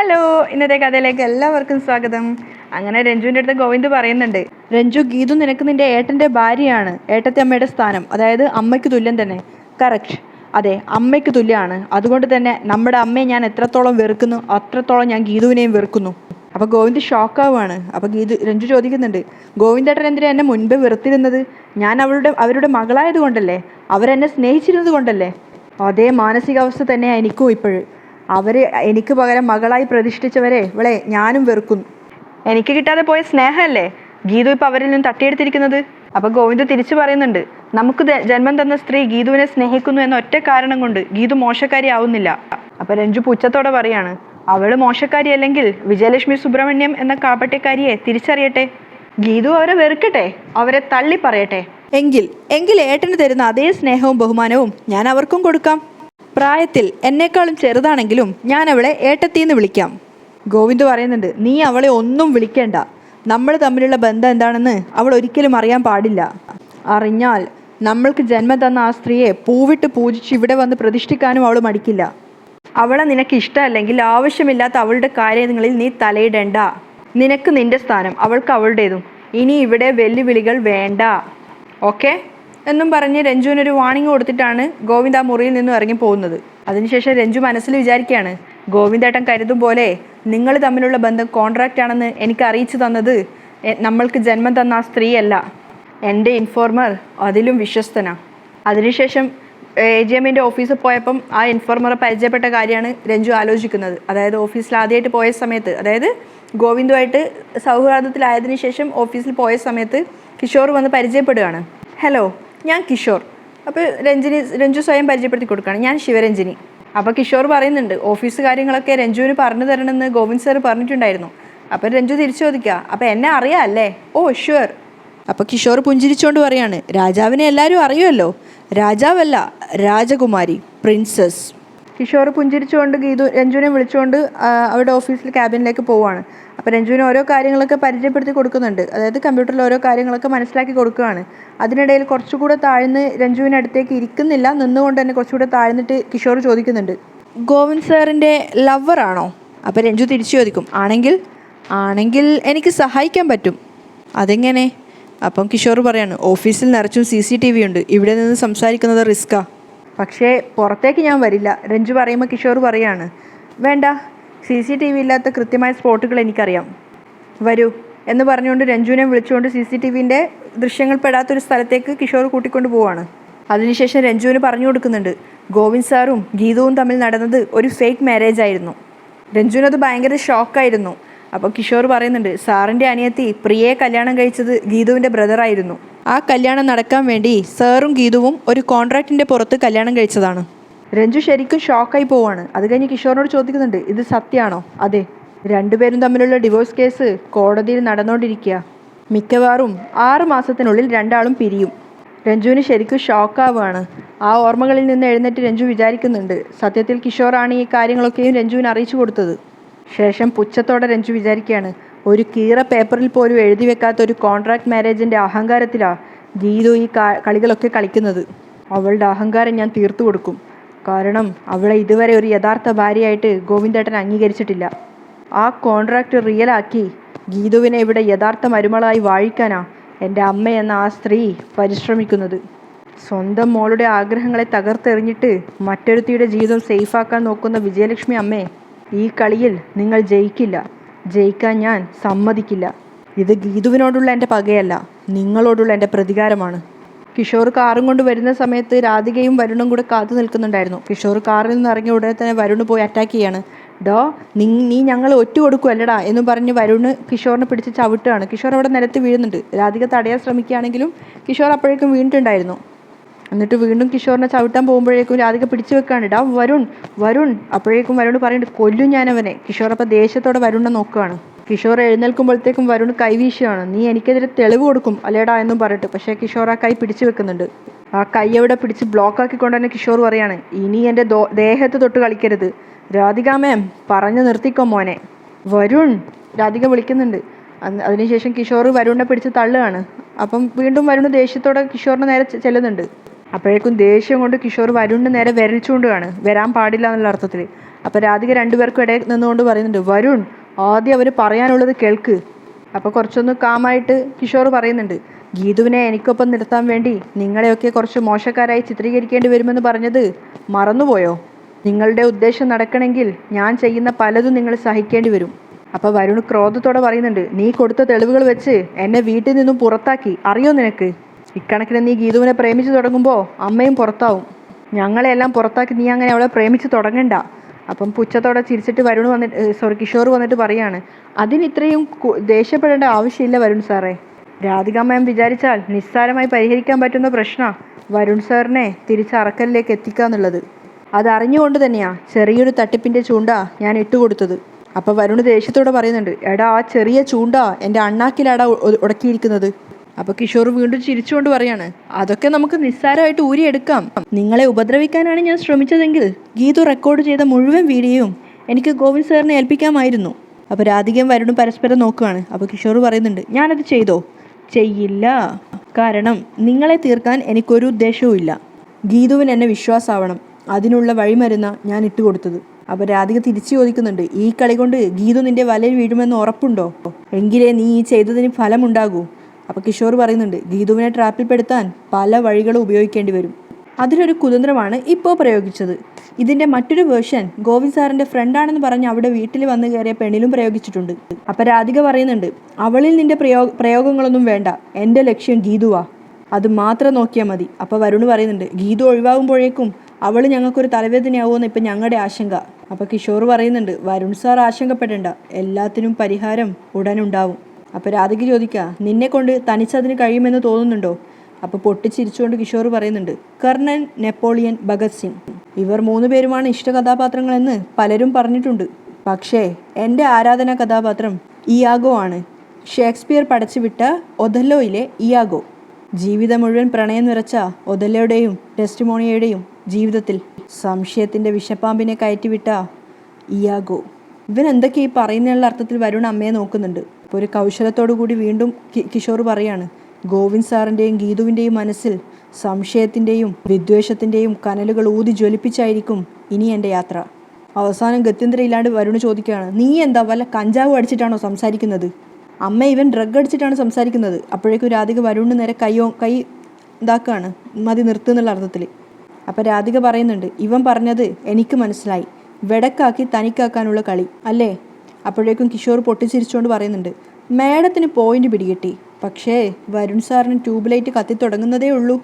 Hello ഇന്നത്തെ കഥയിലേക്ക് എല്ലാവർക്കും സ്വാഗതം. അങ്ങനെ രഞ്ജുവിന്റെ അടുത്ത് ഗോവിന്ദ് പറയുന്നുണ്ട് രഞ്ജു ഗീതു നിനക്ക് നിന്റെ ഏട്ടന്റെ ഭാര്യയാണ് ഏട്ടത്തെ അമ്മയുടെ സ്ഥാനം. അതായത് അമ്മയ്ക്ക് തുല്യം തന്നെ. കറക്റ്റ് അതെ അമ്മയ്ക്ക് തുല്യമാണ് അതുകൊണ്ട് തന്നെ നമ്മുടെ അമ്മയെ ഞാൻ എത്രത്തോളം വെറുക്കുന്നു അത്രത്തോളം ഞാൻ ഗീതുവിനെയും വെറുക്കുന്നു. അപ്പോൾ ഗോവിന്ദ് ഷോക്കാവുകയാണ് അപ്പോൾ ഗീതു രഞ്ജു ചോദിക്കുന്നുണ്ട് ഗോവിന്ദേട്ടൻ എന്തിനാ എന്നെ മുൻപേ വെറുത്തിരുന്നത്? ഞാൻ അവളുടെ അവരുടെ മകളായത് കൊണ്ടല്ലേ അവരെന്നെ സ്നേഹിച്ചിരുന്നത് കൊണ്ടല്ലേ? അതേ മാനസികാവസ്ഥ തന്നെയാണ് എനിക്കും ഇപ്പോഴും. അവർ എനിക്ക് പകരം മകളായി പ്രതിഷ്ഠിച്ചവരെ ഇവളെ ഞാനും വെറുക്കുന്നു. എനിക്ക് കിട്ടാതെ പോയ സ്നേഹമല്ലേ? ഗീതു ഇപ്പം അവരിൽ നിന്ന് തട്ടിയെടുത്തിരിക്കുന്നത്? അപ്പൊ ഗോവിന്ദ് തിരിച്ചു പറയുന്നുണ്ട് നമുക്ക് ജന്മം തന്ന സ്ത്രീ ഗീതുവിനെ സ്നേഹിക്കുന്നു എന്ന ഒറ്റ കാരണം കൊണ്ട് ഗീതു മോശക്കാരി ആവുന്നില്ല. അപ്പൊ രഞ്ജു പുച്ഛത്തോടെ പറയാണ് അവൾ മോശക്കാരി അല്ലെങ്കിൽ വിജയലക്ഷ്മി സുബ്രഹ്മണ്യം എന്ന കാപട്യക്കാരിയെ തിരിച്ചറിയട്ടെ? ഗീതു അവരെ വെറുക്കട്ടെ? അവരെ തള്ളി പറയട്ടെ എങ്കിൽ എങ്കിൽ ഏട്ടന് തരുന്ന അതേ സ്നേഹവും ബഹുമാനവും ഞാൻ അവർക്കും കൊടുക്കാം. പ്രായത്തിൽ എന്നെക്കാളും ചെറുതാണെങ്കിലും ഞാൻ അവളെ ഏട്ടത്തിന്ന് വിളിക്കാം. ഗോവിന്ദ് പറയുന്നുണ്ട് നീ അവളെ ഒന്നും വിളിക്കേണ്ട. നമ്മൾ തമ്മിലുള്ള ബന്ധം എന്താണെന്ന് അവൾ ഒരിക്കലും അറിയാൻ പാടില്ല. അറിഞ്ഞാൽ നമ്മൾക്ക് ജന്മം തന്ന ആ സ്ത്രീയെ പൂവിട്ട് പൂജിച്ച് ഇവിടെ വന്ന് പ്രതിഷ്ഠിക്കാനും അവൾ മടിക്കില്ല. അവളെ നിനക്ക് ഇഷ്ടമല്ലെങ്കിൽ ആവശ്യമില്ലാത്ത അവളുടെ കാര്യങ്ങളിൽ നീ തലയിടണ്ട. നിനക്ക് നിന്റെ സ്ഥാനം അവൾക്ക് അവളുടേതും. ഇനി ഇവിടെ വെല്ലുവിളികൾ വേണ്ട. ഓക്കെ? എന്നും പറഞ്ഞ് രഞ്ജുവിനൊരു വാണിംഗ് കൊടുത്തിട്ടാണ് ഗോവിന്ദ് ആ മുറിയിൽ നിന്നും ഇറങ്ങി പോകുന്നത്. അതിനുശേഷം രഞ്ജു മനസ്സിൽ വിചാരിക്കുകയാണ് ഗോവിന്ദേട്ടൻ കരുതും പോലെ നിങ്ങൾ തമ്മിലുള്ള ബന്ധം കോൺട്രാക്റ്റ് ആണെന്ന് എനിക്ക് അറിയിച്ചു തന്നത് നമ്മൾക്ക് ജന്മം തന്ന ആ സ്ത്രീയല്ല. എന്റെ ഇൻഫോർമർ അതിലും വിശ്വസ്തനാ. അതിനുശേഷം എ ജി എമ്മിന്റെ ഓഫീസിൽ പോയപ്പം ആ ഇൻഫോർമറെ പരിചയപ്പെട്ട കാര്യമാണ് രഞ്ജു ആലോചിക്കുന്നത്. അതായത് ഓഫീസിൽ ആദ്യമായിട്ട് പോയ സമയത്ത് അതായത് ഗോവിന്ദുമായിട്ട് സൗഹാർദ്ദത്തിലായതിനു ശേഷം ഓഫീസിൽ പോയ സമയത്ത് കിഷോർ വന്ന് പരിചയപ്പെടുകയാണ്. ഹലോ ഞാൻ കിഷോർ. അപ്പോൾ രഞ്ജിനി രഞ്ജു സ്വയം പരിചയപ്പെടുത്തി കൊടുക്കുകയാണ്. ഞാൻ ശിവരഞ്ജിനി. അപ്പോൾ കിഷോർ പറയുന്നുണ്ട് ഓഫീസ് കാര്യങ്ങളൊക്കെ രഞ്ജുവിന് പറഞ്ഞു തരണമെന്ന് ഗോവിന്ദ് സാർ പറഞ്ഞിട്ടുണ്ടായിരുന്നു. അപ്പോൾ രഞ്ജു തിരിച്ചു ചോദിക്കുക അപ്പോൾ എന്നെ അറിയാം അല്ലേ ഓ ഷുവർ അപ്പോൾ കിഷോർ പുഞ്ചിരിച്ചുകൊണ്ട് പറയാണ് രാജാവിനെ എല്ലാവരും അറിയുമല്ലോ? രാജാവല്ല രാജകുമാരി പ്രിൻസസ് കിഷോർ പുഞ്ചിരിച്ചുകൊണ്ട് ഗീതു രഞ്ജുവിനെ വിളിച്ചുകൊണ്ട് അവരുടെ ഓഫീസിൽ ക്യാബിനിലേക്ക് പോവുകയാണ്. അപ്പോൾ രഞ്ജുവിന് ഓരോ കാര്യങ്ങളൊക്കെ പരിചയപ്പെടുത്തി കൊടുക്കുന്നുണ്ട്. അതായത് കമ്പ്യൂട്ടറിൽ ഓരോ കാര്യങ്ങളൊക്കെ മനസ്സിലാക്കി കൊടുക്കുകയാണ്. അതിനിടയിൽ കുറച്ചുകൂടെ താഴ്ന്ന് രഞ്ജുവിന് അടുത്തേക്ക് ഇരിക്കുന്നില്ല. നിന്നുകൊണ്ട് തന്നെ കുറച്ചുകൂടെ താഴ്ന്നിട്ട് കിഷോർ ചോദിക്കുന്നുണ്ട്. ഗോവിന്ദ് സാറിന്റെ ലവറാണോ അപ്പോൾ രഞ്ജു തിരിച്ചു ചോദിക്കും. ആണെങ്കിൽ ആണെങ്കിൽ എനിക്ക് സഹായിക്കാൻ പറ്റും. അതെങ്ങനെ? അപ്പം കിഷോർ പറയാണ് ഓഫീസിൽ നിറച്ചും സി സി ടി വി ഉണ്ട്. ഇവിടെ നിന്ന് സംസാരിക്കുന്നത് റിസ്ക്കാ. പക്ഷേ പുറത്തേക്ക് ഞാൻ വരില്ല. രഞ്ജു പറയുമ്പോൾ കിഷോർ പറയാണ് വേണ്ട സി സി ടി വി ഇല്ലാത്ത കൃത്യമായ സ്പോട്ടുകൾ എനിക്കറിയാം. വരൂ എന്ന് പറഞ്ഞുകൊണ്ട് രഞ്ജുവിനെ വിളിച്ചുകൊണ്ട് സി സി ടി വിന്റെ ദൃശ്യങ്ങൾ പെടാത്തൊരു സ്ഥലത്തേക്ക് കിഷോർ കൂട്ടിക്കൊണ്ട് പോവാണ്. അതിനുശേഷം രഞ്ജുവിന് പറഞ്ഞു കൊടുക്കുന്നുണ്ട് ഗോവിന്ദ് സാറും ഗീതവും തമ്മിൽ നടന്നത് ഒരു ഫേക്ക് മാരേജ് ആയിരുന്നു. രഞ്ജുവിനത് ഭയങ്കര ഷോക്കായിരുന്നു. അപ്പോൾ കിഷോർ പറയുന്നുണ്ട് സാറിന്റെ അനിയത്തി പ്രിയയെ കല്യാണം കഴിച്ചത് ഗീതുവിന്റെ ബ്രദറായിരുന്നു ആ കല്യാണം നടക്കാൻ വേണ്ടി സാറും ഗീതുവും ഒരു കോൺട്രാക്റ്റിന്റെ പുറത്ത് കല്യാണം കഴിച്ചതാണ്. രഞ്ജു ശരിക്കും ഷോക്കായി പോവാണ്. അത് കഴിഞ്ഞ് കിഷോറിനോട് ചോദിക്കുന്നുണ്ട് ഇത് സത്യമാണോ? അതെ രണ്ടുപേരും തമ്മിലുള്ള ഡിവോഴ്സ് കേസ് കോടതിയിൽ നടന്നുകൊണ്ടിരിക്കുക മിക്കവാറും ആറ് മാസത്തിനുള്ളിൽ രണ്ടാളും പിരിയും. രഞ്ജുവിന് ശരിക്കും ഷോക്കാവുകയാണ് ആ ഓർമ്മകളിൽ നിന്ന് എഴുന്നേറ്റ് രഞ്ജു വിചാരിക്കുന്നുണ്ട് സത്യത്തിൽ കിഷോറാണ് ഈ കാര്യങ്ങളൊക്കെയും രഞ്ജുവിന് അറിയിച്ചു കൊടുത്തത്. ശേഷം പുച്ഛത്തോടെ രഞ്ജു വിചാരിക്കുകയാണ് ഒരു കീറ പേപ്പറിൽ പോലും എഴുതി വെക്കാത്ത ഒരു കോൺട്രാക്ട് മാരേജിന്റെ അഹങ്കാരത്തിലാണ് ഗീതു ഈ കളികളൊക്കെ കളിക്കുന്നത്. അവളുടെ അഹങ്കാരം ഞാൻ തീർത്തു കൊടുക്കും. കാരണം അവളെ ഇതുവരെ ഒരു യഥാർത്ഥ ഭാര്യയായിട്ട് ഗോവിന്ദേട്ടൻ അംഗീകരിച്ചിട്ടില്ല. ആ കോൺട്രാക്റ്റ് റിയലാക്കി ഗീതുവിനെ ഇവിടെ യഥാർത്ഥ മരുമകളായി വാഴിക്കാനാ എന്റെ അമ്മ എന്ന ആ സ്ത്രീ പരിശ്രമിക്കുന്നത്. സ്വന്തം മോളുടെ ആഗ്രഹങ്ങളെ തകർത്തെറിഞ്ഞിട്ട് മറ്റൊരുത്തിയുടെ ജീവിതം സേഫാക്കാൻ നോക്കുന്ന വിജയലക്ഷ്മി അമ്മേ ഈ കളിയിൽ നിങ്ങൾ ജയിക്കില്ല. ജയിക്കാൻ ഞാൻ സമ്മതിക്കില്ല. ഇത് ഗീതുവിനോടുള്ള എന്റെ പകയല്ല നിങ്ങളോടുള്ള എന്റെ പ്രതികാരമാണ്. കിഷോർ കാറും കൊണ്ട് വരുന്ന സമയത്ത് രാധികയും വരുണും കൂടെ കാത്തു നിൽക്കുന്നുണ്ടായിരുന്നു. കിഷോർ കാറിൽ നിന്ന് ഇറങ്ങിയ ഉടനെ തന്നെ വരുണ് പോയി അറ്റാക്ക് ചെയ്യാണ്. ഡോ നീ നീ ഞങ്ങൾ ഒറ്റ കൊടുക്കുമല്ലടാ എന്ന് പറഞ്ഞ് വരുണ് കിഷോറിനെ പിടിച്ച് ചവിട്ടുകയാണ്. കിഷോർ അവിടെ നിലത്ത് വീഴുന്നുണ്ട്. രാധിക തടയാൻ ശ്രമിക്കുകയാണെങ്കിലും കിഷോർ അപ്പോഴേക്കും വീണിട്ടുണ്ടായിരുന്നു. എന്നിട്ട് വീണ്ടും കിഷോറിനെ ചവിട്ടാൻ പോകുമ്പോഴേക്കും രാധിക പിടിച്ചു വെക്കാണ് ഡാ വരുൺ വരുൺ അപ്പോഴേക്കും വരുൺ പറയുന്നുണ്ട് കൊല്ലും ഞാനവനെ. കിഷോർ അപ്പോൾ ദേഷ്യത്തോടെ വരുണിനെ നോക്കുകയാണ്. കിഷോർ എഴുന്നേൽക്കുമ്പോഴത്തേക്കും വരുൺ കൈവീശുകയാണ് നീ എനിക്കെതിരെ തെളിവ് കൊടുക്കും അല്ലേടാ എന്നും പറഞ്ഞിട്ട്. പക്ഷേ കിഷോർ ആ കൈ പിടിച്ചു വെക്കുന്നുണ്ട്. ആ കൈ അവിടെ പിടിച്ച് ബ്ലോക്ക് ആക്കിക്കൊണ്ട് തന്നെ കിഷോർ പറയാണ് ഇനി എന്റെ ദേഹത്ത് തൊട്ട് കളിക്കരുത്. രാധിക മാം പറഞ്ഞു നിർത്തിക്കോ മോനെ. വരുൺ രാധിക വിളിക്കുന്നുണ്ട്. അതിനുശേഷം കിഷോർ വരുണിനെ പിടിച്ച് തള്ളുകയാണ്. അപ്പം വീണ്ടും വരുൺ ദേഷ്യത്തോടെ കിഷോറിന് നേരെ ചെല്ലുന്നുണ്ട്. അപ്പോഴേക്കും ദേഷ്യം കൊണ്ട് കിഷോർ വരുണിന് നേരെ വിരലിച്ചുകൊണ്ടാണ് വരാൻ പാടില്ല എന്നുള്ള അർത്ഥത്തിൽ അപ്പോൾ രാധിക രണ്ടുപേർക്കും ഇടയിൽ നിന്നുകൊണ്ട് പറയുന്നുണ്ട് വരുൺ ആദ്യം അവർ പറയാനുള്ളത് കേൾക്ക്. അപ്പോൾ കുറച്ചൊന്ന് കാമായിട്ട് കിഷോർ പറയുന്നുണ്ട് ഗീതുവിനെ എനിക്കൊപ്പം നിർത്താൻ വേണ്ടി നിങ്ങളെയൊക്കെ കുറച്ച് മോശക്കാരായി ചിത്രീകരിക്കേണ്ടി വരുമെന്ന് പറഞ്ഞത് മറന്നുപോയോ? നിങ്ങളുടെ ഉദ്ദേശം നടക്കണമെങ്കിൽ ഞാൻ ചെയ്യുന്ന പലതും നിങ്ങൾ സഹിക്കേണ്ടി വരും. അപ്പോൾ വരുൺ ക്രോധത്തോടെ പറയുന്നുണ്ട് നീ കൊടുത്ത തെളിവുകൾ വെച്ച് എന്നെ വീട്ടിൽ നിന്നും പുറത്താക്കി. അറിയോ നിനക്ക്? ഇക്കണക്കിന് നീ ഗീതുവിനെ പ്രേമിച്ചു തുടങ്ങുമ്പോൾ അമ്മയും പുറത്താവും. ഞങ്ങളെല്ലാം പുറത്താക്കി നീ അങ്ങനെ അവളെ പ്രേമിച്ച് തുടങ്ങണ്ട. അപ്പം പുച്ഛത്തോടെ ചിരിച്ചിട്ട് വരുൺ വന്നിട്ട് സോറി കിഷോർ വന്നിട്ട് പറയാണ് അതിന് ഇത്രയും ദേഷ്യപ്പെടേണ്ട ആവശ്യമില്ല വരുൺ സാറേ. രാധിക മാം വിചാരിച്ചാൽ നിസ്സാരമായി പരിഹരിക്കാൻ പറ്റുന്ന പ്രശ്ന വരുൺ സാറിനെ തിരിച്ച് അറക്കലിലേക്ക് എത്തിക്കുക എന്നുള്ളത് അതറിഞ്ഞുകൊണ്ട് തന്നെയാ ചെറിയൊരു തട്ടിപ്പിന്റെ ചൂണ്ട ഞാൻ ഇട്ടുകൊടുത്തത് അപ്പോൾ വരുൺ ദേഷ്യത്തോടെ പറയുന്നുണ്ട് എടാ ആ ചെറിയ ചൂണ്ട എന്റെ അണ്ണാക്കിലാടാ ഉടക്കിയിരിക്കുന്നത് അപ്പോൾ കിഷോർ വീണ്ടും ചിരിച്ചുകൊണ്ട് പറയാണ് അതൊക്കെ നമുക്ക് നിസ്സാരമായിട്ട് ഊരിയെടുക്കാം. നിങ്ങളെ ഉപദ്രവിക്കാനാണ് ഞാൻ ശ്രമിച്ചതെങ്കിൽ ഗീതു റെക്കോർഡ് ചെയ്ത മുഴുവൻ വീഡിയോയും എനിക്ക് ഗോവിന്ദ് സാറിനെ ഏൽപ്പിക്കാമായിരുന്നു. അപ്പോൾ രാധികയും വരുണും പരസ്പരം നോക്കുകയാണ് അപ്പോൾ കിഷോർ പറയുന്നുണ്ട് ഞാനത് ചെയ്തോ? ചെയ്യില്ല. കാരണം നിങ്ങളെ തീർക്കാൻ എനിക്കൊരു ഉദ്ദേശവും ഇല്ല. ഗീതുവിന് എന്നെ വിശ്വാസമാവണം അതിനുള്ള വഴിമരുന്ന ഞാൻ ഇട്ടുകൊടുത്തത് അപ്പോൾ രാധിക തിരിച്ചു ചോദിക്കുന്നുണ്ട് ഈ കളി കൊണ്ട് ഗീതു നിന്റെ വലയിൽ വീഴുമെന്ന് ഉറപ്പുണ്ടോ? എങ്കിലേ നീ ഈ ചെയ്തതിന് ഫലമുണ്ടാകൂ. അപ്പോൾ കിഷോർ പറയുന്നുണ്ട് ഗീതുവിനെ ട്രാപ്പിൽപ്പെടുത്താൻ പല വഴികളും ഉപയോഗിക്കേണ്ടി വരും. അതിലൊരു കുതന്ത്രമാണ് ഇപ്പോൾ പ്രയോഗിച്ചത്. ഇതിന്റെ മറ്റൊരു വേർഷൻ ഗോവിന്ദ് സാറിന്റെ ഫ്രണ്ടാണെന്ന് പറഞ്ഞ് അവിടെ വീട്ടിൽ വന്നു കയറിയ പെണ്ണിലും പ്രയോഗിച്ചിട്ടുണ്ട്. അപ്പം രാധിക പറയുന്നുണ്ട് അവളിൽ നിന്റെ പ്രയോ പ്രയോഗങ്ങളൊന്നും വേണ്ട എന്റെ ലക്ഷ്യം ഗീതുവാ. അത് മാത്രം നോക്കിയാൽ മതി. അപ്പോൾ വരുണ് പറയുന്നുണ്ട് ഗീതു ഒഴിവാകുമ്പോഴേക്കും അവൾ ഞങ്ങൾക്കൊരു തലവേദനയാവുമെന്ന് ഇപ്പം ഞങ്ങളുടെ ആശങ്ക. അപ്പോൾ കിഷോർ പറയുന്നുണ്ട് വരുൺ സാർ ആശങ്കപ്പെടേണ്ട എല്ലാത്തിനും പരിഹാരം ഉടനുണ്ടാവും അപ്പോൾ രാധിക ചോദിക്കുക നിന്നെ കൊണ്ട് തനിച്ചതിന് കഴിയുമെന്ന് തോന്നുന്നുണ്ടോ? അപ്പോൾ പൊട്ടിച്ചിരിച്ചുകൊണ്ട് കിഷോർ പറയുന്നുണ്ട് കർണൻ നെപ്പോളിയൻ ഭഗത് സിംഗ്. ഇവർ മൂന്ന് പേരുമാണ് ഇഷ്ട കഥാപാത്രങ്ങളെന്ന് പലരും പറഞ്ഞിട്ടുണ്ട്. പക്ഷേ എന്റെ ആരാധനാ കഥാപാത്രം ഇയാഗോ ആണ്. ഷേക്സ്പിയർ പടച്ചുവിട്ട ഒഥല്ലോയിലെ ഇയാഗോ. ജീവിതം മുഴുവൻ പ്രണയം നിറച്ച ഒഥല്ലോയുടെയും ടെസ്റ്റിമോണിയയുടെയും ജീവിതത്തിൽ സംശയത്തിന്റെ വിഷപ്പാമ്പിനെ കയറ്റിവിട്ട ഇയാഗോ. ഇവൻ എന്തൊക്കെ ഈ പറയുന്നുള്ള അർത്ഥത്തിൽ വരുണ അമ്മയെ നോക്കുന്നുണ്ട്. അപ്പോൾ ഒരു കൗശലത്തോടു കൂടി വീണ്ടും കിഷോർ പറയാണ് ഗോവിന്ദ് സാറിന്റെയും ഗീതുവിന്റെയും മനസ്സിൽ സംശയത്തിന്റെയും വിദ്വേഷത്തിന്റെയും കനലുകൾ ഊതി ജ്വലിപ്പിച്ചായിരിക്കും ഇനി എന്റെ യാത്ര. അവസാനം ഗത്യന്തരം ഇല്ലാണ്ട് വരുണ് ചോദിക്കുകയാണ് നീ എന്താ വല്ല കഞ്ചാവ് അടിച്ചിട്ടാണോ സംസാരിക്കുന്നത്? അമ്മ ഇവൻ ഡ്രഗ് അടിച്ചിട്ടാണ് സംസാരിക്കുന്നത്. അപ്പോഴേക്കും രാധിക വരുണിന് നേരെ കയ്യോ കൈ ഇതാക്കുകയാണ് മതി നിർത്തുന്നുള്ള അർത്ഥത്തിൽ അപ്പം രാധിക പറയുന്നുണ്ട് ഇവൻ പറഞ്ഞത് എനിക്ക് മനസ്സിലായി. വെടക്കാക്കി തനിക്കാക്കാനുള്ള കളി അല്ലേ? അപ്പോഴേക്കും കിഷോർ പൊട്ടിച്ചിരിച്ചുകൊണ്ട് പറയുന്നുണ്ട് മേഡത്തിന് പോയിന്റ് പിടികിട്ടി. പക്ഷേ വരുൺ സാറിന് ട്യൂബ്ലൈറ്റ് കത്തി തുടങ്ങുന്നതേ ഉള്ളൂ.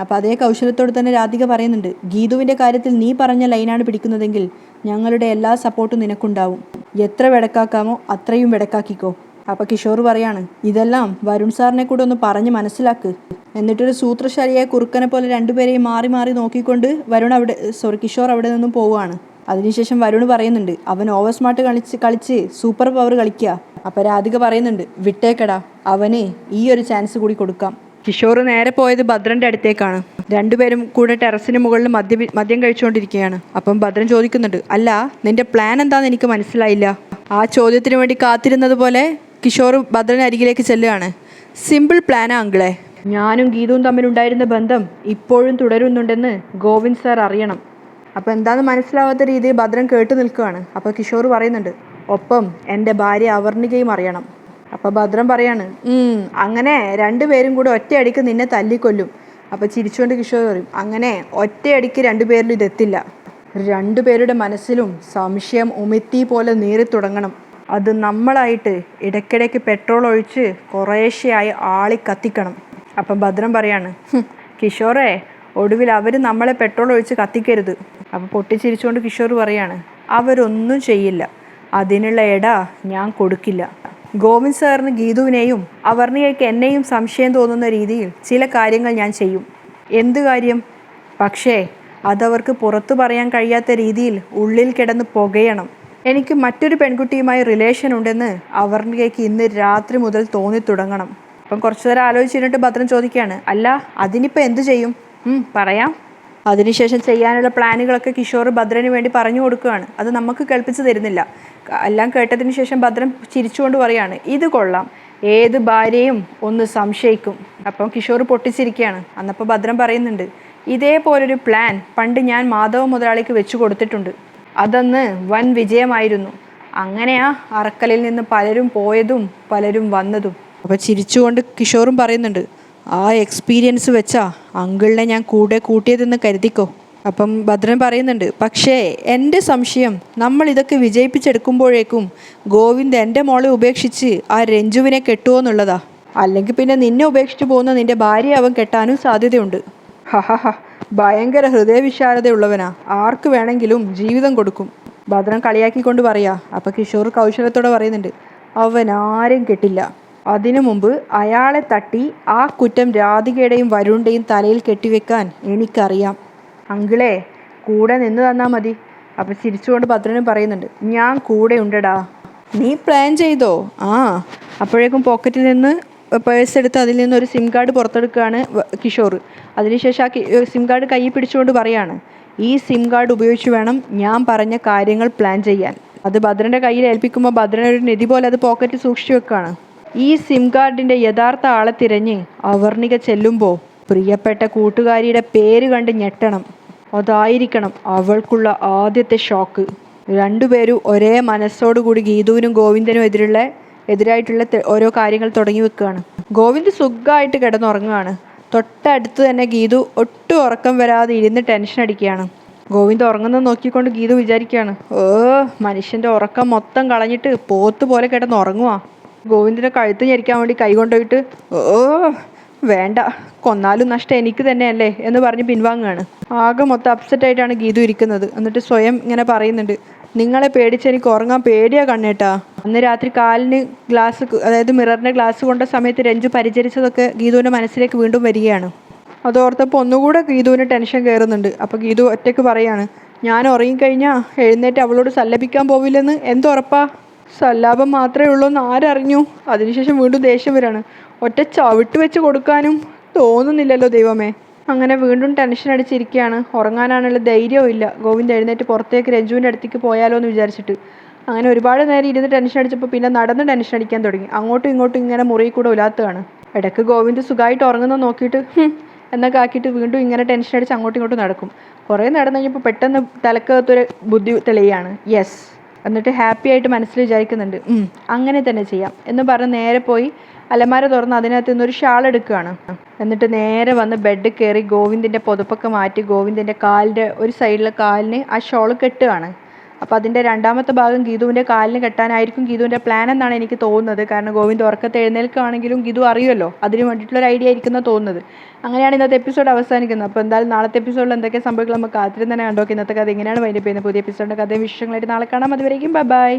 അപ്പോൾ അതേ കൗശലത്തോട് തന്നെ രാധിക പറയുന്നുണ്ട് ഗീതുവിന്റെ കാര്യത്തിൽ നീ പറഞ്ഞ ലൈനാണ് പിടിക്കുന്നതെങ്കിൽ ഞങ്ങളുടെ എല്ലാ സപ്പോർട്ടും നിനക്കുണ്ടാവും. എത്ര വെടക്കാക്കാമോ അത്രയും വെടക്കാക്കിക്കോ. അപ്പോൾ കിഷോർ പറയാണ് ഇതെല്ലാം വരുൺ സാറിനെ കൂടെ ഒന്ന് പറഞ്ഞ് മനസ്സിലാക്ക്. എന്നിട്ടൊരു സൂത്രശാലിയായ കുറുക്കനെ പോലെ രണ്ടുപേരെയും മാറി മാറി നോക്കിക്കൊണ്ട് വരുൺ അവിടെ സോറി കിഷോർ അവിടെ നിന്നും പോവുകയാണ്. അതിനുശേഷം വരുൺ പറയുന്നുണ്ട് അവൻ ഓവർ സ്മാർട്ട് കളിച്ച് കളിച്ച് സൂപ്പർ പവർ കളിക്കുക അപ്പം രാധിക പറയുന്നുണ്ട് വിട്ടേക്കടാ അവനെ ഈ ഒരു ചാൻസ് കൂടി കൊടുക്കാം. കിഷോർ നേരെ പോയത് ഭദ്രന്റെ അടുത്തേക്കാണ്. രണ്ടുപേരും കൂടെ ടെറസിന് മുകളിൽ മദ്യം മദ്യം കഴിച്ചുകൊണ്ടിരിക്കുകയാണ്. അപ്പം ഭദ്രൻ ചോദിക്കുന്നുണ്ട് അല്ല നിന്റെ പ്ലാൻ എന്താണെന്ന് എനിക്ക് മനസ്സിലായില്ല. ആ ചോദ്യത്തിന് വേണ്ടി കാത്തിരുന്നത് പോലെ കിഷോർ ഭദ്രൻ അരികിലേക്ക് ചെല്ലുകയാണ്. സിമ്പിൾ പ്ലാനാ അങ്കിളെ. ഞാനും ഗീതവും തമ്മിലുണ്ടായിരുന്ന ബന്ധം ഇപ്പോഴും തുടരുന്നുണ്ടെന്ന് ഗോവിന്ദ് സാർ അറിയണം. അപ്പോൾ എന്താണെന്ന് മനസ്സിലാവാത്ത രീതിയിൽ ഭദ്രൻ കേട്ട് നിൽക്കുകയാണ്. അപ്പോൾ കിഷോർ പറയുന്നുണ്ട് ഒപ്പം എന്റെ ഭാര്യ അവർണികയും അറിയണം. അപ്പോൾ ഭദ്രൻ പറയാണ് "ഉം, അങ്ങനെ രണ്ടുപേരും കൂടെ ഒറ്റയടിക്ക് നിന്നെ തല്ലിക്കൊല്ലും. അപ്പോൾ ചിരിച്ചുകൊണ്ട് കിഷോർ പറയും അങ്ങനെ ഒറ്റയടിക്ക് രണ്ടുപേരിലും ഇതെത്തില്ല രണ്ടുപേരുടെ മനസ്സിലും സംശയം ഉമിത്തി പോലെ നീറി തുടങ്ങണം. അത് നമ്മളായിട്ട് ഇടയ്ക്കിടയ്ക്ക് പെട്രോൾ ഒഴിച്ച് കുറേശ്ശെയായി ആളി കത്തിക്കണം. അപ്പം ഭദ്രം പറയാണ് കിഷോറെ ഒടുവിൽ അവർ നമ്മളെ പെട്രോൾ ഒഴിച്ച് കത്തിക്കരുത്. അപ്പം പൊട്ടിച്ചിരിച്ചുകൊണ്ട് കിഷോർ പറയാണ് അവരൊന്നും ചെയ്യില്ല. അതിനുള്ള ഇട ഞാൻ കൊടുക്കില്ല. ഗോവിന്ദ് സാറിന് ഗീതുവിനെയും അവർണിയയ്ക്ക് എന്നെയും സംശയം തോന്നുന്ന രീതിയിൽ ചില കാര്യങ്ങൾ ഞാൻ ചെയ്യും. എന്ത് കാര്യം? പക്ഷേ അതവർക്ക് പുറത്തു പറയാൻ കഴിയാത്ത രീതിയിൽ ഉള്ളിൽ കിടന്ന് പുകയണം. എനിക്ക് മറ്റൊരു പെൺകുട്ടിയുമായി റിലേഷൻ ഉണ്ടെന്ന് അവർണികയ്ക്ക് ഇന്ന് രാത്രി മുതൽ തോന്നി തുടങ്ങണം. അപ്പം കുറച്ചു നേരം ആലോചിച്ചിരുന്നിട്ട് ഭദ്രൻ ചോദിക്കുകയാണ് അല്ല അതിനിപ്പോൾ എന്ത് ചെയ്യും? പറയാം. അതിനുശേഷം ചെയ്യാനുള്ള പ്ലാനുകളൊക്കെ കിഷോർ ഭദ്രന് വേണ്ടി പറഞ്ഞു കൊടുക്കുകയാണ്. അത് നമുക്ക് കേൾപ്പിച്ച് തരുന്നില്ല. എല്ലാം കേട്ടതിന് ശേഷം ഭദ്രൻ ചിരിച്ചുകൊണ്ട് പറയാണ് ഇത് കൊള്ളാം. ഏത് ഭാര്യയും ഒന്ന് സംശയിക്കും. അപ്പം കിഷോർ പൊട്ടിച്ചിരിക്കുകയാണ്. അന്നപ്പോൾ ഭദ്രൻ പറയുന്നുണ്ട് ഇതേപോലൊരു പ്ലാൻ പണ്ട് ഞാൻ മാധവ മുതലാളിക്ക് വെച്ചു കൊടുത്തിട്ടുണ്ട്. അതന്ന് വൻ വിജയമായിരുന്നു. അങ്ങനെയാ അറക്കലിൽ നിന്ന് പലരും പോയതും പലരും വന്നതും. അപ്പോൾ ചിരിച്ചുകൊണ്ട് കിഷോറും പറയുന്നുണ്ട് ആ എക്സ്പീരിയൻസ് വെച്ചാ അങ്കിളിനെ ഞാൻ കൂടെ കൂട്ടിയതെന്ന് കരുതിക്കോ? അപ്പം ഭദ്രൻ പറയുന്നുണ്ട് പക്ഷേ എന്റെ സംശയം നമ്മൾ ഇതൊക്കെ വിജയിപ്പിച്ചെടുക്കുമ്പോഴേക്കും ഗോവിന്ദ് എന്റെ മോളെ ഉപേക്ഷിച്ച് ആ രഞ്ജുവിനെ കെട്ടുമോ എന്നുള്ളതാ. അല്ലെങ്കിൽ പിന്നെ നിന്നെ ഉപേക്ഷിച്ച് പോകുന്ന നിന്റെ ഭാര്യ അവൻ കെട്ടാനും സാധ്യതയുണ്ട്. ഹഹഹ ഭയങ്കര ഹൃദയവിശാലതയുള്ളവനാ. ആർക്ക് വേണമെങ്കിലും ജീവിതം കൊടുക്കും. ഭദ്രൻ കളിയാക്കിക്കൊണ്ട് പറയാ അപ്പം കിഷോർ കൗശലത്തോടെ പറയുന്നുണ്ട് അവൻ ആരും കെട്ടില്ല. അതിനു മുമ്പ് അയാളെ തട്ടി ആ കുറ്റം രാധികയുടെയും വരുണിന്റെയും തലയിൽ കെട്ടിവെക്കാൻ എനിക്കറിയാം. അങ്കിളെ കൂടെ നിന്ന് തന്നാൽ മതി. അപ്പം ചിരിച്ചുകൊണ്ട് ഭദ്രനും പറയുന്നുണ്ട് ഞാൻ കൂടെ ഉണ്ടടാ. നീ പ്ലാൻ ചെയ്തോ? ആ. അപ്പോഴേക്കും പോക്കറ്റിൽ നിന്ന് പേഴ്സ് എടുത്ത് അതിൽ നിന്ന് ഒരു സിം കാർഡ് പുറത്തെടുക്കുകയാണ് കിഷോർ. അതിനുശേഷം ആ സിം കാർഡ് കയ്യിൽ പിടിച്ചുകൊണ്ട് പറയാണ് ഈ സിം കാർഡ് ഉപയോഗിച്ച് വേണം ഞാൻ പറഞ്ഞ കാര്യങ്ങൾ പ്ലാൻ ചെയ്യാൻ. അത് ഭദ്രന്റെ കയ്യിൽ ഏൽപ്പിക്കുമ്പോൾ ഭദ്രൻ ഒരു നിധി പോലെ അത് പോക്കറ്റിൽ സൂക്ഷിച്ചു വെക്കുകയാണ് ഈ സിം കാർഡിന്റെ യഥാർത്ഥ ആളെ തിരഞ്ഞ് അവർണിക ചെല്ലുമ്പോൾ പ്രിയപ്പെട്ട കൂട്ടുകാരിയുടെ പേര് കണ്ട് ഞെട്ടണം. അതായിരിക്കണം അവൾക്കുള്ള ആദ്യത്തെ ഷോക്ക്. രണ്ടുപേരും ഒരേ മനസ്സോടുകൂടി ഗീതുവിനും ഗോവിന്ദനും എതിരുള്ള എതിരായിട്ടുള്ള ഓരോ കാര്യങ്ങൾ തുടങ്ങി വെക്കുകയാണ്. ഗോവിന്ദ് സുഖമായിട്ട് കിടന്നുറങ്ങുകയാണ്. തൊട്ടടുത്ത് തന്നെ ഗീതു ഒട്ടും ഉറക്കം വരാതെ ഇരുന്ന് ടെൻഷൻ അടിക്കുകയാണ്. ഗോവിന്ദ് ഉറങ്ങുന്നത് നോക്കിക്കൊണ്ട് ഗീതു വിചാരിക്കുകയാണ് ഓ മനുഷ്യന്റെ ഉറക്കം മൊത്തം കളഞ്ഞിട്ട് പോത്ത് പോലെ കിടന്ന് ഗോവിന്ദിന്റെ കഴുത്ത് ഞെരിക്കാൻ വേണ്ടി കൈ കൊണ്ടുപോയിട്ട് ഓ വേണ്ട. കൊന്നാലും നഷ്ടം എനിക്ക് തന്നെയല്ലേ? എന്ന് പറഞ്ഞ് പിൻവാങ്ങുകയാണ്. ആകെ മൊത്തം അപ്സെറ്റ് ആയിട്ടാണ് ഗീതു ഇരിക്കുന്നത്. എന്നിട്ട് സ്വയം ഇങ്ങനെ പറയുന്നുണ്ട് നിങ്ങളെ പേടിച്ച് എനിക്ക് ഉറങ്ങാൻ പേടിയാ കണ്ണേട്ടാ. അന്ന് രാത്രി കാലിന് ഗ്ലാസ് അതായത് മിററിന്റെ ഗ്ലാസ് കൊണ്ട സമയത്ത് രഞ്ജു പരിചരിച്ചതൊക്കെ ഗീതുവിന്റെ മനസ്സിലേക്ക് വീണ്ടും വരികയാണ്. അതോർത്തപ്പോൾ ഒന്നുകൂടെ ഗീതുവിന് ടെൻഷൻ കയറുന്നുണ്ട് അപ്പോൾ ഗീതു ഒറ്റയ്ക്ക് പറയാണ് ഞാൻ ഉറങ്ങിക്കഴിഞ്ഞാൽ എഴുന്നേറ്റ് അവളോട് സല്ലപിക്കാൻ പോവില്ലെന്ന്? എന്തുറപ്പാ? സല്ലാപം മാത്രമേ ഉള്ളൂ എന്ന് ആരറിഞ്ഞു? അതിനുശേഷം വീണ്ടും ദേഷ്യം വരാണ് ഒറ്റ ചവിട്ട് വെച്ച് കൊടുക്കാനും തോന്നുന്നില്ലല്ലോ ദൈവമേ. അങ്ങനെ വീണ്ടും ടെൻഷൻ അടിച്ചിരിക്കുകയാണ്. ഉറങ്ങാനാണുള്ള ധൈര്യവും ഇല്ല. ഗോവിന്ദ് എഴുന്നേറ്റ് പുറത്തേക്ക് രഞ്ജുവിന്റെ അടുത്തേക്ക് പോയാലോ എന്ന് വിചാരിച്ചിട്ട്. അങ്ങനെ ഒരുപാട് നേരം ഇരുന്ന് ടെൻഷൻ അടിച്ചപ്പോൾ പിന്നെ നടന്ന് ടെൻഷൻ അടിക്കാൻ തുടങ്ങി. അങ്ങോട്ടും ഇങ്ങോട്ടും ഇങ്ങനെ മുറിയിൽ കൂടെ ഇല്ലാത്തതാണ് ഇടയ്ക്ക് ഗോവിന്ദ് സുഖമായിട്ട് ഉറങ്ങുന്നത് നോക്കിയിട്ട് എന്നൊക്കെ ആക്കിയിട്ട് വീണ്ടും ഇങ്ങനെ ടെൻഷൻ അടിച്ച് അങ്ങോട്ടും ഇങ്ങോട്ടും നടക്കും. കുറേ നടന്നു കഴിഞ്ഞപ്പോൾ പെട്ടെന്ന് തലക്കകത്തൊരു ബുദ്ധി തെളിയാണ് യെസ് എന്നിട്ട് ഹാപ്പി ആയിട്ട് മനസ്സിൽ വിചാരിക്കുന്നുണ്ട് അങ്ങനെ തന്നെ ചെയ്യാം. എന്ന് പറഞ്ഞ് നേരെ പോയി അലമാര തുറന്ന് അതിനകത്ത് നിന്നൊരു ഷാൾ എടുക്കുകയാണ്. എന്നിട്ട് നേരെ വന്ന് ബെഡ് കയറി ഗോവിന്ദിന്റെ പുതപ്പൊക്കെ മാറ്റി ഗോവിന്ദിന്റെ കാലിന്റെ ഒരു സൈഡിലെ കാലിന് ആ ഷോൾ കെട്ടുകയാണ്. അപ്പോൾ അതിന്റെ രണ്ടാമത്തെ ഭാഗം ഗീതുവിന്റെ കാലിന് കെട്ടാനായിരിക്കും ഗീതുവിന്റെ പ്ലാൻ എന്നാണ് എനിക്ക് തോന്നുന്നത്. കാരണം ഗോവിന്ദ് ഉറക്കത്തെ എഴുന്നേൽക്കുകയാണെങ്കിലും ഗീതു അറിയുമല്ലോ. അതിന് വേണ്ടിയിട്ടുള്ള ഒരു ഐഡിയ ആയിരിക്കുന്ന തോന്നുന്നത്. അങ്ങനെയാണ് ഇന്നത്തെ എപ്പിസോഡ് അവസാനിക്കുന്നത്. അപ്പോൾ എന്തായാലും നാളത്തെ എപ്പിസോഡിൽ എന്തൊക്കെ സംഭവിക്കും നമുക്ക് കാത്തിരുന്ന് തന്നെ കണ്ടോക്കെ ഇന്നത്തെ കഥ എങ്ങനെയാണ് വൈകിട്ട് പുതിയ എപ്പിസോഡിന്റെ കഥയും വിഷയങ്ങളായിട്ട് നാളെ കാണാം. അതുവരേക്കും ബൈ ബൈ.